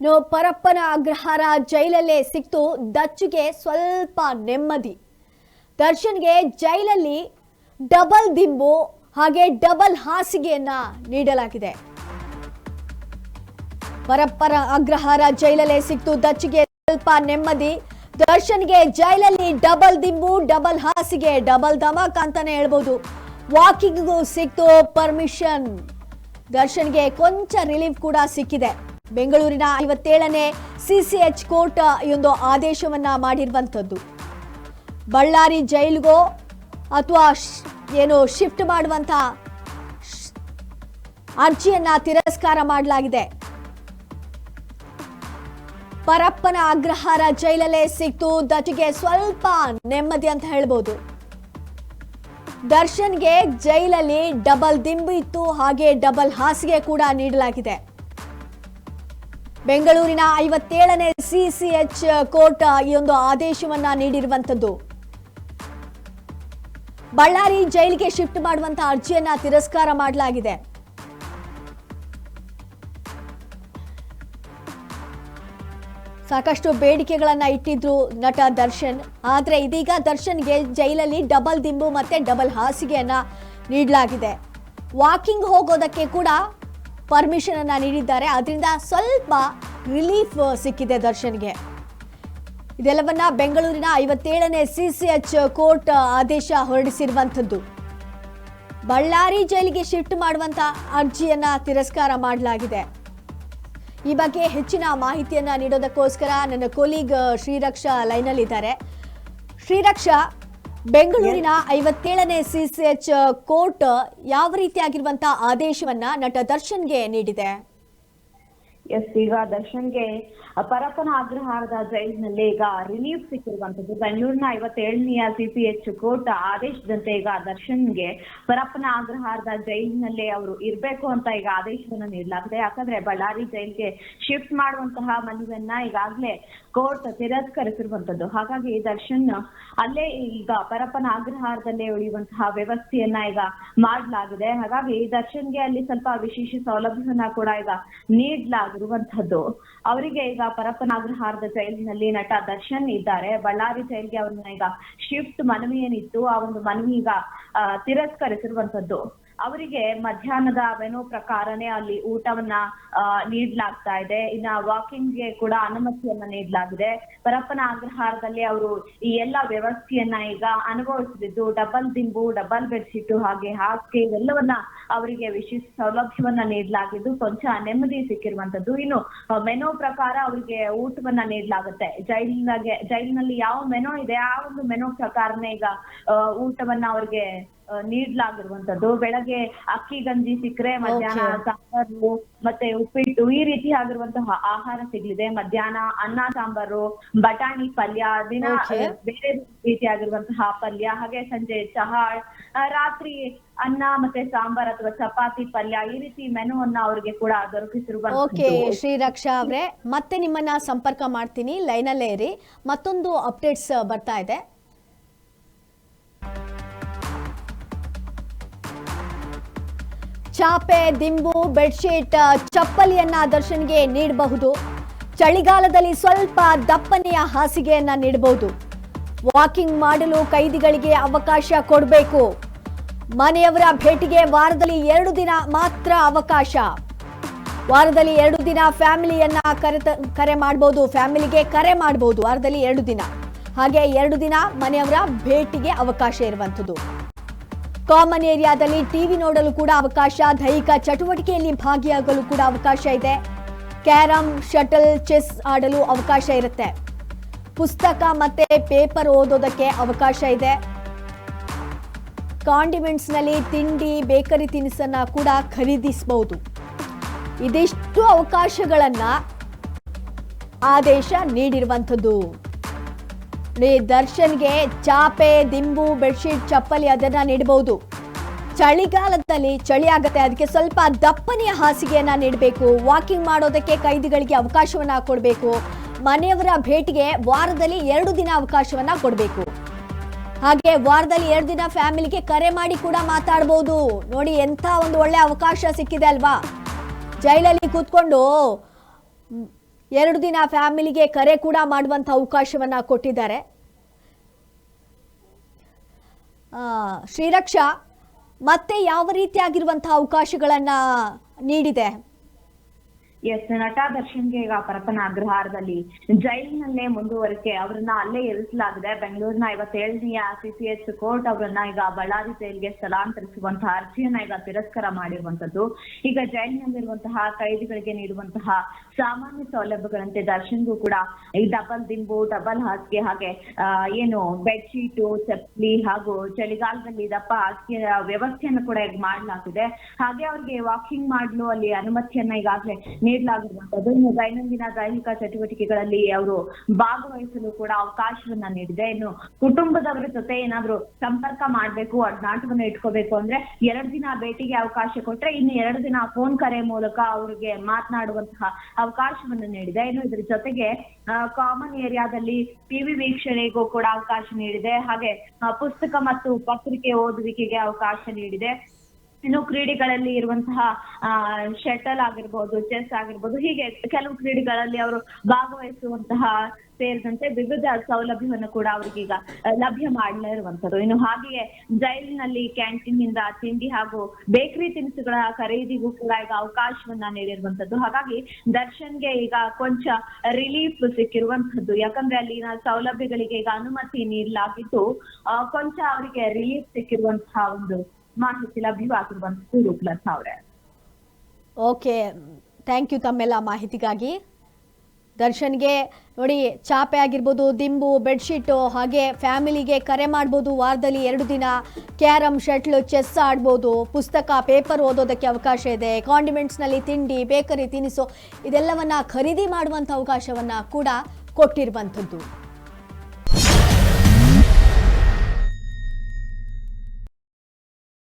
ಇನ್ನು ಪರಪ್ಪನ ಅಗ್ರಹಾರ ಜೈಲಲ್ಲೇ ಸಿಕ್ತು ದಚ್ಚುಗೆ ಸ್ವಲ್ಪ ನೆಮ್ಮದಿ. ದರ್ಶನ್ಗೆ ಜೈಲಲ್ಲಿ ಡಬಲ್ ದಿಂಬು ಹಾಗೆ ಡಬಲ್ ಹಾಸಿಗೆಯನ್ನ ನೀಡಲಾಗಿದೆ. ಪರಪ್ಪನ ಅಗ್ರಹಾರ ಜೈಲಲ್ಲೇ ಸಿಕ್ತು ದಚ್ಚಿಗೆ ಸ್ವಲ್ಪ ನೆಮ್ಮದಿ. ದರ್ಶನ್ಗೆ ಜೈಲಲ್ಲಿ ಡಬಲ್ ದಿಂಬು, ಡಬಲ್ ಹಾಸಿಗೆ, ಡಬಲ್ ಧಮಾಕ್ ಅಂತಾನೆ ಹೇಳ್ಬೋದು. ವಾಕಿಂಗ್ಗೂ ಸಿಕ್ತು ಪರ್ಮಿಷನ್. ದರ್ಶನ್ಗೆ ಕೊಂಚ ರಿಲೀಫ್ ಕೂಡ ಸಿಕ್ಕಿದೆ. ಬೆಂಗಳೂರಿನ ಐವತ್ತೇಳನೇ ಸಿಸಿಎಚ್ ಕೋರ್ಟ್ ಈ ಒಂದು ಆದೇಶವನ್ನ ಮಾಡಿರುವಂಥದ್ದು. ಬಳ್ಳಾರಿ ಜೈಲ್ಗೋ ಅಥವಾ ಏನು ಶಿಫ್ಟ್ ಮಾಡುವಂತ ಅರ್ಜಿಯನ್ನ ತಿರಸ್ಕಾರ ಮಾಡಲಾಗಿದೆ. ಪರಪ್ಪನ ಅಗ್ರಹಾರ ಜೈಲಲ್ಲೇ ಸಿಕ್ತು, ದಟಿಗೆ ಸ್ವಲ್ಪ ನೆಮ್ಮದಿ ಅಂತ ಹೇಳ್ಬೋದು. ದರ್ಶನ್ಗೆ ಜೈಲಲ್ಲಿ ಡಬಲ್ ದಿಂಬು ಇತ್ತು, ಹಾಗೆ ಡಬಲ್ ಹಾಸಿಗೆ ಕೂಡ ನೀಡಲಾಗಿದೆ. ಬೆಂಗಳೂರಿನ ಐವತ್ತೇಳನೇ ಸಿಸಿಎಚ್ ಕೋರ್ಟ್ ಈ ಒಂದು ಆದೇಶವನ್ನ ನೀಡಿರುವಂತದ್ದು ಬಳ್ಳಾರಿ ಜೈಲಿಗೆ ಶಿಫ್ಟ್ ಮಾಡುವಂತಹ ಅರ್ಜಿಯನ್ನ ತಿರಸ್ಕಾರ ಮಾಡಲಾಗಿದೆ. ಸಾಕಷ್ಟು ಬೇಡಿಕೆಗಳನ್ನ ಇಟ್ಟಿದ್ರು ನಟ ದರ್ಶನ್. ಆದ್ರೆ ಇದೀಗ ದರ್ಶನ್ಗೆ ಜೈಲಲ್ಲಿ ಡಬಲ್ ದಿಂಬು ಮತ್ತೆ ಡಬಲ್ ಹಾಸಿಗೆಯನ್ನ ನೀಡಲಾಗಿದೆ. ವಾಕಿಂಗ್ ಹೋಗೋದಕ್ಕೆ ಕೂಡ ಪರ್ಮಿಷನ್ ಅನ್ನ ನೀಡಿದ್ದಾರೆ. ಅದರಿಂದ ಸ್ವಲ್ಪ ರಿಲೀಫ್ ಸಿಕ್ಕಿದೆ ದರ್ಶನ್ಗೆ. ಇದೆಲ್ಲವನ್ನ ಬೆಂಗಳೂರಿನ ಐವತ್ತೇಳನೇ ಸಿಸಿಎಚ್ ಕೋರ್ಟ್ ಆದೇಶ ಹೊರಡಿಸಿರುವಂಥದ್ದು. ಬಳ್ಳಾರಿ ಜೈಲಿಗೆ ಶಿಫ್ಟ್ ಮಾಡುವಂತ ಅರ್ಜಿಯನ್ನ ತಿರಸ್ಕಾರ ಮಾಡಲಾಗಿದೆ. ಈ ಬಗ್ಗೆ ಹೆಚ್ಚಿನ ಮಾಹಿತಿಯನ್ನ ನೀಡೋದಕ್ಕೋಸ್ಕರ ನನ್ನ ಕೊಲೀಗ್ ಶ್ರೀರಕ್ಷಾ ಲೈನಲ್ಲಿದ್ದಾರೆ. ಶ್ರೀರಕ್ಷಾ ಬೆಂಗಳೂರಿನ ಐವತ್ತೇಳನೇ ಸಿಸಿಎಚ್ ಕೋರ್ಟ್ ಯಾವ ರೀತಿಯಾಗಿರುವಂತಹ ಆದೇಶವನ್ನ ನಟ ದರ್ಶನ್ಗೆ ನೀಡಿದೆ? ಎಸ್ ಈಗ ದರ್ಶನ್ಗೆ ಪರಪ್ಪನ ಅಗ್ರಹಾರದ ಜೈಲಿನಲ್ಲಿ ಈಗ ರಿಲೀಫ್ ಸಿಕ್ಕಿರುವಂತದ್ದು ಬೆಂಗಳೂರಿನ ಐವತ್ತೇಳನೆಯ ಸಿಪಿಎಚ್ ಕೋರ್ಟ್ ಆದೇಶದಂತೆ ಈಗ ದರ್ಶನ್ಗೆ ಪರಪ್ಪನ ಅಗ್ರಹಾರದ ಜೈಲಿನಲ್ಲಿ ಅವರು ಇರಬೇಕು ಅಂತ ಈಗ ಆದೇಶವನ್ನು ನೀಡಲಾಗಿದೆ. ಯಾಕಂದ್ರೆ ಬಳ್ಳಾರಿ ಜೈಲ್ಗೆ ಶಿಫ್ಟ್ ಮಾಡುವಂತಹ ಮನವಿಯನ್ನ ಈಗಾಗಲೇ ಕೋರ್ಟ್ ತಿರಸ್ಕರಿಸಿರುವಂತದ್ದು ಹಾಗಾಗಿ ದರ್ಶನ್ ಅಲ್ಲೇ ಈಗ ಪರಪ್ಪನ ಅಗ್ರಹಾರದಲ್ಲೇ ಉಳಿಯುವಂತಹ ವ್ಯವಸ್ಥೆಯನ್ನ ಈಗ ಮಾಡಲಾಗಿದೆ. ಹಾಗಾಗಿ ದರ್ಶನ್ಗೆ ಅಲ್ಲಿ ಸ್ವಲ್ಪ ವಿಶೇಷ ಸೌಲಭ್ಯವನ್ನ ಕೂಡ ಈಗ ನೀಡಲಾಗಿರುವಂತದ್ದು ಅವರಿಗೆ ಈಗ ಪರಪ್ಪನಾಗ್ರಹಾರದ ಜೈಲಿನಲ್ಲಿ ನಟ ದರ್ಶನ್ ಇದ್ದಾರೆ. ಬಳ್ಳಾರಿ ಜೈಲ್ಗೆ ಅವ್ರನ್ನ ಈಗ ಶಿಫ್ಟ್ ಮನವಿ ಏನಿತ್ತು ಆ ಒಂದು ಮನವಿ ಈಗ ತಿರಸ್ಕರಿಸಿರುವಂತದ್ದು ಅವರಿಗೆ ಮಧ್ಯಾಹ್ನದ ಮೆನು ಪ್ರಕಾರನೇ ಅಲ್ಲಿ ಊಟವನ್ನ ನೀಡಲಾಗ್ತಾ ಇದೆ. ಇನ್ನ ವಾಕಿಂಗ್ಗೆ ಕೂಡ ಅನುಮತಿಯನ್ನ ನೀಡಲಾಗಿದೆ. ಪರಪ್ಪನ ಅಗ್ರಹಾರದಲ್ಲಿ ಅವರು ಈ ಎಲ್ಲ ವ್ಯವಸ್ಥೆಯನ್ನ ಈಗ ಅನುಭವಿಸುತ್ತಿದ್ದು ಡಬಲ್ ದಿಂಬು ಡಬಲ್ ಬೆಡ್ಶೀಟ್ ಹಾಗೆ ಹಾಸಿಗೆ ಇವೆಲ್ಲವನ್ನ ಅವರಿಗೆ ವಿಶೇಷ ಸೌಲಭ್ಯವನ್ನ ನೀಡಲಾಗಿದ್ದು, ಕೊಂಚ ನೆಮ್ಮದಿ ಸಿಕ್ಕಿರುವಂತದ್ದು ಇನ್ನು ಮೆನು ಪ್ರಕಾರ ಅವರಿಗೆ ಊಟವನ್ನ ನೀಡಲಾಗುತ್ತೆ. ಜೈಲಿನಾಗೆ, ಜೈಲಿನಲ್ಲಿ ಯಾವ ಮೆನು ಇದೆ, ಆ ಒಂದು ಮೆನು ಪ್ರಕಾರನೇ ಈಗ ಊಟವನ್ನ ಅವ್ರಿಗೆ ನೀಡ್ಲಾಗಿರುವಂತದ್ದು. ಬೆಳಗ್ಗೆ ಅಕ್ಕಿ ಗಂಜಿ ಸಿಕ್ಕರೆ ಮಧ್ಯಾಹ್ನ. ಸಾಂಬಾರು ಮತ್ತೆ ಉಪ್ಪಿಟ್ಟು ಈ ರೀತಿ ಆಗಿರುವಂತಹ ಆಹಾರ ಸಿಗ್ಲಿದೆ. ಮಧ್ಯಾಹ್ನ ಅನ್ನ ಸಾಂಬಾರು ಬಟಾಣಿ ಪಲ್ಯ ದಿನ ಬೇರೆ ರೀತಿ ರೀತಿಯಾಗಿರುವಂತಹ ಪಲ್ಯ ಹಾಗೆ ಸಂಜೆ ಚಹಾ ರಾತ್ರಿ ಅನ್ನ ಮತ್ತೆ ಸಾಂಬಾರ್ ಅಥವಾ ಚಪಾತಿ ಪಲ್ಯ ಈ ರೀತಿ ಮೆನುವನ್ನ ಅವರಿಗೆ ಕೂಡ ಓಕೆ ಶ್ರೀ ಶ್ರೀರಕ್ಷಾ ಅವರೇ ಮತ್ತೆ ನಿಮ್ಮನ್ನ ಸಂಪರ್ಕ ಮಾಡ್ತೀನಿ. ಲೈನಲ್ಲೇ ಇರಿ. ಮತ್ತೊಂದು ಅಪ್ಡೇಟ್ಸ್ ಬರ್ತಾ ಇದೆ. ಚಾಪೆ, ದಿಂಬು, ಬೆಡ್ಶೀಟ್, ಚಪ್ಪಲಿಯನ್ನ ದರ್ಶನ್ಗೆ ನೀಡಬಹುದು. ಚಳಿಗಾಲದಲ್ಲಿ ಸ್ವಲ್ಪ ದಪ್ಪನೆಯ ಹಾಸಿಗೆಯನ್ನ ನೀಡಬಹುದು. ವಾಕಿಂಗ್ ಮಾಡಲು ಕೈದಿಗಳಿಗೆ ಅವಕಾಶ ಕೊಡಬೇಕು. ಮನೆಯವರ ಭೇಟಿಗೆ ವಾರದಲ್ಲಿ ಎರಡು ದಿನ ಮಾತ್ರ ಅವಕಾಶ. ವಾರದಲ್ಲಿ ಎರಡು ದಿನ ಫ್ಯಾಮಿಲಿಯನ್ನ ಕರೆ ಕರೆ ಮಾಡಬಹುದು ಫ್ಯಾಮಿಲಿಗೆ ಕರೆ ಮಾಡಬಹುದು ವಾರದಲ್ಲಿ ಎರಡು ದಿನ. ಹಾಗೆ ಎರಡು ದಿನ ಮನೆಯವರ ಭೇಟಿಗೆ ಅವಕಾಶ ಇರುವಂಥದ್ದು. ಕಾಮನ್ ಏರಿಯಾದಲ್ಲಿ ಟಿವಿ ನೋಡಲು ಕೂಡ ಅವಕಾಶ, ದೈಹಿಕ ಚಟುವಟಿಕೆಯಲ್ಲಿ ಭಾಗಿಯಾಗಲು ಕೂಡ ಅವಕಾಶ ಇದೆ. ಕ್ಯಾರಂ, ಶಟಲ್, ಚೆಸ್ ಆಡಲು ಅವಕಾಶ ಇರುತ್ತೆ. ಪುಸ್ತಕ ಮತ್ತೆ ಪೇಪರ್ ಓದೋದಕ್ಕೆ ಅವಕಾಶ ಇದೆ. ಕಾಂಡಿಮೆಂಟ್ಸ್ನಲ್ಲಿ ತಿಂಡಿ, ಬೇಕರಿ ತಿನಿಸನ್ನ ಕೂಡ ಖರೀದಿಸಬಹುದು ಇದಿಷ್ಟು ಅವಕಾಶಗಳನ್ನ ಆದೇಶ ನೀಡಿರುವಂಥದ್ದು. ನೋಡಿ, ದರ್ಶನ್ಗೆ ಚಾಪೆ ದಿಂಬು ಬೆಡ್ಶೀಟ್ ಚಪ್ಪಲಿ ಅದನ್ನ ನೀಡಬಹುದು ಚಳಿಗಾಲದಲ್ಲಿ ಚಳಿ ಆಗುತ್ತೆ ಅದಕ್ಕೆ ಸ್ವಲ್ಪ ದಪ್ಪನೆಯ ಹಾಸಿಗೆಯನ್ನ ನೀಡಬೇಕು. ವಾಕಿಂಗ್ ಮಾಡೋದಕ್ಕೆ ಕೈದಿಗಳಿಗೆ ಅವಕಾಶವನ್ನ ಕೊಡಬೇಕು. ಮನೆಯವರ ಭೇಟಿಗೆ ವಾರದಲ್ಲಿ ಎರಡು ದಿನ ಅವಕಾಶವನ್ನ ಕೊಡಬೇಕು. ಹಾಗೆ ವಾರದಲ್ಲಿ ಎರಡು ದಿನ ಫ್ಯಾಮಿಲಿಗೆ ಕರೆ ಮಾಡಿ ಕೂಡ ಮಾತಾಡ್ಬೋದು. ನೋಡಿ ಎಂಥ ಒಂದು ಒಳ್ಳೆ ಅವಕಾಶ ಸಿಕ್ಕಿದೆ ಅಲ್ವಾ? ಜೈಲಲ್ಲಿ ಕೂತ್ಕೊಂಡು ಎರಡು ದಿನ ಫ್ಯಾಮಿಲಿಗೆ ಕರೆ ಕೂಡ ಮಾಡುವಂಥ ಅವಕಾಶವನ್ನ ಕೊಟ್ಟಿದ್ದಾರೆ ಆ, ಶ್ರೀರಕ್ಷಾ ಮತ್ತೆ ಯಾವ ರೀತಿಯಾಗಿರುವಂತಹ ಅವಕಾಶಗಳನ್ನ ನೀಡಿದೆ? ಎಸ್ ನಟ ದರ್ಶನ್ಗೆ ಈಗ ಪರಪ್ಪನ ಅಗ್ರಹಾರದಲ್ಲಿ ಜೈಲಿನಲ್ಲೇ ಮುಂದುವರಿಕೆ, ಅವರನ್ನ ಅಲ್ಲೇ ಇರಿಸಲಾಗಿದೆ. ಬೆಂಗಳೂರಿನ ಐವತ್ತೇಳನೆಯ ಸಿಸಿಎಚ್ ಕೋರ್ಟ್ ಅವರನ್ನ ಈಗ ಬಳ್ಳಾರಿ ಜೈಲ್ಗೆ ಸ್ಥಳಾಂತರಿಸುವಂತಹ ಅರ್ಜಿಯನ್ನ ಈಗ ತಿರಸ್ಕಾರ ಮಾಡಿರುವಂತದ್ದು ಈಗ ಜೈಲಿನಲ್ಲಿರುವಂತಹ ಕೈದಿಗಳಿಗೆ ನೀಡುವಂತಹ ಸಾಮಾನ್ಯ ಸೌಲಭ್ಯಗಳಂತೆ ದರ್ಶನ್ಗೂ ಕೂಡ ಈ ಡಬಲ್ ದಿಂಬು, ಡಬಲ್ ಹಾಸಿಗೆ ಹಾಗೆ ಏನು ಬೆಡ್ಶೀಟು ಚಪ್ಪಲಿ ಹಾಗೂ ಚಳಿಗಾಲದಲ್ಲಿ ದಪ್ಪ ಹಾಸಿಗೆ, ವ್ಯವಸ್ಥೆಯನ್ನು ಕೂಡ ಈಗ ಮಾಡಲಾಗಿದೆ ಹಾಗೆ ಅವ್ರಿಗೆ ವಾಕಿಂಗ್ ಮಾಡಲು ಅಲ್ಲಿ ಅನುಮತಿಯನ್ನ ಈಗಾಗಲೇ ನೀಡಲಾಗಿರುವಂತದ್ದು. ದೈನಂದಿನ ದೈಹಿಕ ಚಟುವಟಿಕೆಗಳಲ್ಲಿ ಅವರು ಭಾಗವಹಿಸಲು ಕೂಡ ಅವಕಾಶವನ್ನ ನೀಡಿದೆ. ಇನ್ನು ಕುಟುಂಬದವರ ಜೊತೆ ಏನಾದ್ರು ಸಂಪರ್ಕ ಮಾಡ್ಬೇಕು ನಾಟಕವನ್ನು ಇಟ್ಕೋಬೇಕು ಅಂದ್ರೆ ಎರಡ್ ದಿನ ಭೇಟಿಗೆ ಅವಕಾಶ ಕೊಟ್ರೆ ಇನ್ನು ಎರಡು ದಿನ ಫೋನ್ ಕರೆ ಮೂಲಕ ಅವ್ರಿಗೆ ಮಾತನಾಡುವಂತಹ ಅವಕಾಶವನ್ನು ನೀಡಿದೆ. ಇನ್ನು ಇದ್ರ ಜೊತೆಗೆ ಕಾಮನ್ ಏರಿಯಾದಲ್ಲಿ ಟಿವಿ ವೀಕ್ಷಣೆಗೂ ಕೂಡ ಅವಕಾಶ ನೀಡಿದೆ. ಹಾಗೆ ಪುಸ್ತಕ ಮತ್ತು ಪತ್ರಿಕೆ ಓದುವಿಕೆಗೆ ಅವಕಾಶ ನೀಡಿದೆ. ಇನ್ನು ಕ್ರೀಡೆಗಳಲ್ಲಿ ಇರುವಂತಹ ಶಟಲ್ ಆಗಿರ್ಬೋದು, ಚೆಸ್ ಆಗಿರ್ಬೋದು, ಹೀಗೆ ಕೆಲವು ಕ್ರೀಡೆಗಳಲ್ಲಿ ಅವರು ಭಾಗವಹಿಸುವಂತಹ ಸೇರಿದಂತೆ ವಿವಿಧ ಸೌಲಭ್ಯವನ್ನು ಕೂಡ ಅವರಿಗೀಗ ಲಭ್ಯ ಮಾಡಲಿರುವಂತದ್ದು ಇನ್ನು ಹಾಗೆಯೇ ಜೈಲಿನಲ್ಲಿ ಕ್ಯಾಂಟೀನ್ನಿಂದ ತಿಂಡಿ ಹಾಗೂ ಬೇಕರಿ ತಿನಿಸುಗಳ ಖರೀದಿಗೂ ಕೂಡ ಈಗ ಅವಕಾಶವನ್ನ ನೀಡಿರುವಂತದ್ದು ಹಾಗಾಗಿ ದರ್ಶನ್ಗೆ ಈಗ ಕೊಂಚ ರಿಲೀಫ್ ಸಿಕ್ಕಿರುವಂತದ್ದು ಯಾಕಂದ್ರೆ ಅಲ್ಲಿನ ಸೌಲಭ್ಯಗಳಿಗೆ ಈಗ ಅನುಮತಿ ನೀಡಲಾಗಿದ್ದು ಕೊಂಚ ಅವರಿಗೆ ರಿಲೀಫ್ ಸಿಕ್ಕಿರುವಂತಹ ಒಂದು ಮಾಹಿತಿ ಲಭ್ಯವಾಗಿರುವಂತದ್ದು ರೂಪಲತಾ ಅವರೇ. ಓಕೆ ಥ್ಯಾಂಕ್ ಯು ತಮ್ಮೆಲ್ಲ ಮಾಹಿತಿಗಾಗಿ. ದರ್ಶನ್ಗೆ ನೋಡಿ, ಚಾಪೆ ಆಗಿರ್ಬೋದು, ದಿಂಬು, ಬೆಡ್ಶೀಟು, ಹಾಗೆ ಫ್ಯಾಮಿಲಿಗೆ ಕರೆ ಮಾಡ್ಬೋದು ವಾರದಲ್ಲಿ ಎರಡು ದಿನ. ಕ್ಯಾರಮ್ ಶಟ್ಲ್, ಚೆಸ್ ಆಡ್ಬೋದು, ಪುಸ್ತಕ, ಪೇಪರ್ ಓದೋದಕ್ಕೆ ಅವಕಾಶ ಇದೆ. ಕಾಂಡಿಮೆಂಟ್ಸ್ನಲ್ಲಿ ತಿಂಡಿ, ಬೇಕರಿ, ತಿನಿಸು, ಇದೆಲ್ಲವನ್ನ ಖರೀದಿ ಮಾಡುವಂಥ ಅವಕಾಶವನ್ನು ಕೂಡ ಕೊಟ್ಟಿರುವಂಥದ್ದು.